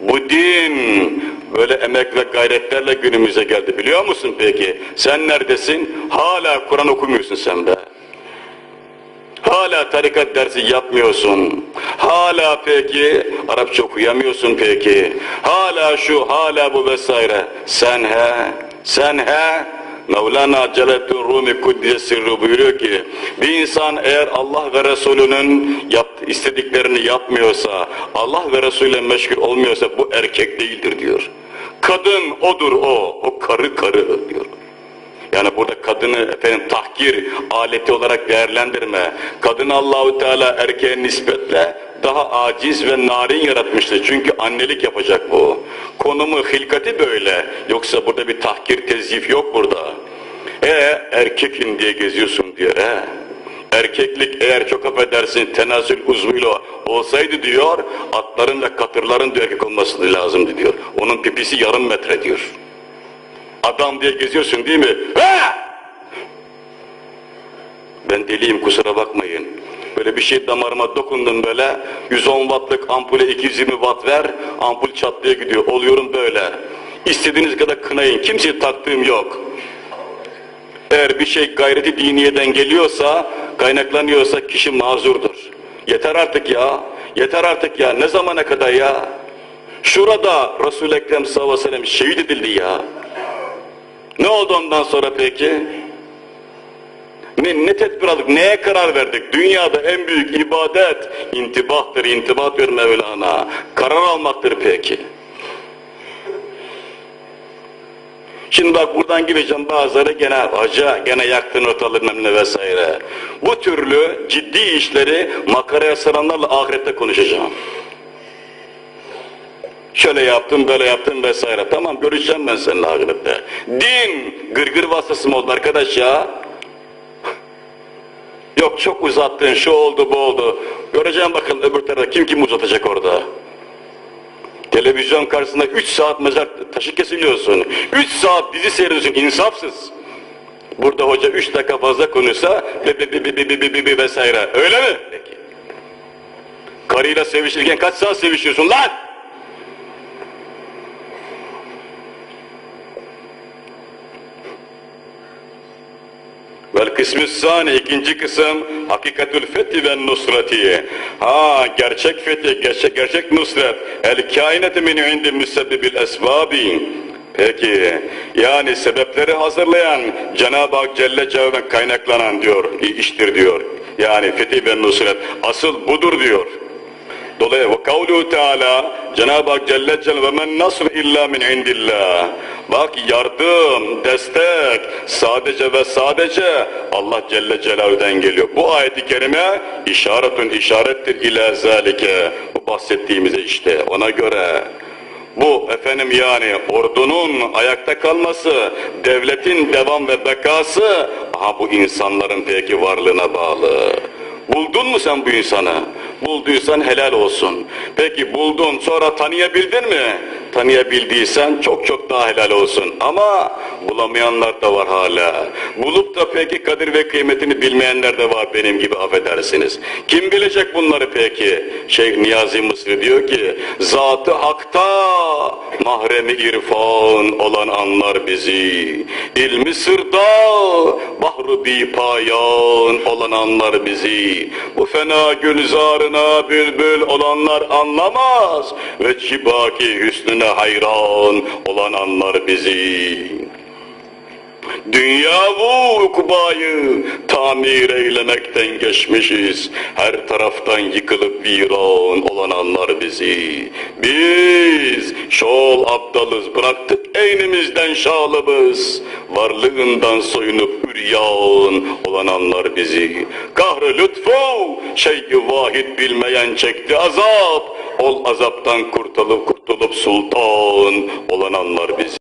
Bu din böyle emek ve gayretlerle günümüze geldi biliyor musun peki? Sen neredesin? Hala Kur'an okumuyorsun sen be. Hala tarikat dersi yapmıyorsun. Hala peki Arapça okuyamıyorsun peki. Hala şu, hala bu vesaire. Sen he, sen he. Mevlana Celaleddin Rumi Kuddise Sirru buyuruyor ki bir insan eğer Allah ve Resulünün yap, istediklerini yapmıyorsa, Allah ve Resulüyle meşgul olmuyorsa bu erkek değildir diyor. Kadın odur o, o karı karı diyor. Yani burada kadını efendim tahkir aleti olarak değerlendirme. Kadını Allahu Teala erkeğe nispetle daha aciz ve narin yaratmıştır. Çünkü annelik yapacak bu. Konumu, hilkati böyle. Yoksa burada bir tahkir, tezyif yok burada. E erkekin diye geziyorsun diyor. E. Erkeklik eğer çok affedersin tenasül uzvuyla olsaydı diyor, atların ve katırların diyor erkek olması lazımdı diyor. Onun pipisi yarım metre diyor. Adam diye geziyorsun değil mi? Ha! Ben deliyim kusura bakmayın. Böyle bir şey damarıma dokundum böyle. 110 wattlık ampule 220 watt ver. Ampul çatlaya gidiyor. Oluyorum böyle. İstediğiniz kadar kınayın. Kimseye taktığım yok. Eğer bir şey gayreti diniyeden geliyorsa, kaynaklanıyorsa kişi mazurdur. Yeter artık ya. Yeter artık ya. Ne zamana kadar ya? Şurada Resul-i Ekrem sallallahu aleyhi ve sellem şehit edildi ya. Ne oldu ondan sonra peki? Ne, ne tedbir aldık, neye karar verdik? Dünyada en büyük ibadet intibahtır, intibat ver Mevlana. Karar almaktır peki. Şimdi bak buradan gideceğim bazıları gene hoca, gene yaktın ortalığı memle vesaire. Bu türlü ciddi işleri makaraya saranlarla ahirette konuşacağım. Şöyle yaptım, böyle yaptım vesaire. Tamam görüşeceğim ben seninle ahirette. Din gırgır vasıtası mı oldu arkadaş ya? Yok çok uzattın, şu oldu, bu oldu. Göreceğim bakın öbür tarafta kim kim uzatacak orada. Televizyon karşısında 3 saat mezar taşı kesiliyorsun. 3 saat dizi seyrediyorsun, insafsız. Burada hoca 3 dakika fazla konuşsa be vesaire. Öyle mi? Peki. Karıyla sevişirken kaç saat sevişiyorsun lan? Vel kısmü sani ikinci kısım hakikatül fethi ve nusreti. Ha gerçek fethi, gerçek, gerçek nusret. El kainatı min indi müsebbibil esbabi. Peki yani sebepleri hazırlayan Cenab-ı Hak Celle Celaluhu'dan kaynaklanan diyor, iştir diyor. Yani fethi ve nusret asıl budur diyor. Dolayısıyla ve kavluhu Teala Cenab-ı Hak Celle Celaluhu ve men nasr illa min indillah. Bak yardım, destek sadece ve sadece Allah Celle Celaluhu'dan geliyor. Bu ayeti kerime işaretün işarettir ila zalike. Bu bahsettiğimize işte ona göre bu efendim yani ordunun ayakta kalması, devletin devam ve bekası, aha bu insanların peki varlığına bağlı. Buldun mu sen bu insanı? Bulduysan helal olsun. Peki buldun sonra tanıyabildin mi? Tanıyabildiysen çok çok daha helal olsun. Ama bulamayanlar da var hala. Bulup da peki kadir ve kıymetini bilmeyenler de var benim gibi affedersiniz. Kim bilecek bunları peki? Şeyh Niyazi Mısri diyor ki Zatı hakta mahremi irfan olan anlar bizi. İlmi sırda bahru bipayan olan anlar bizi. Bu fena gülzarına bülbül olanlar anlamaz. Ve çibaki hüsnüne hayran olan anlar bizi. Dünya bu ukbayı tamir eylemekten geçmişiz. Her taraftan yıkılıp viran olan anlar bizi. Biz şol abdalız bıraktık eynimizden şalımız. Varlığından soyunup üryan olan anlar bizi. Kahrı lütfu şeyi vahid bilmeyen çekti azap. Ol azaptan kurtulup kurtulup sultan olan anlar bizi.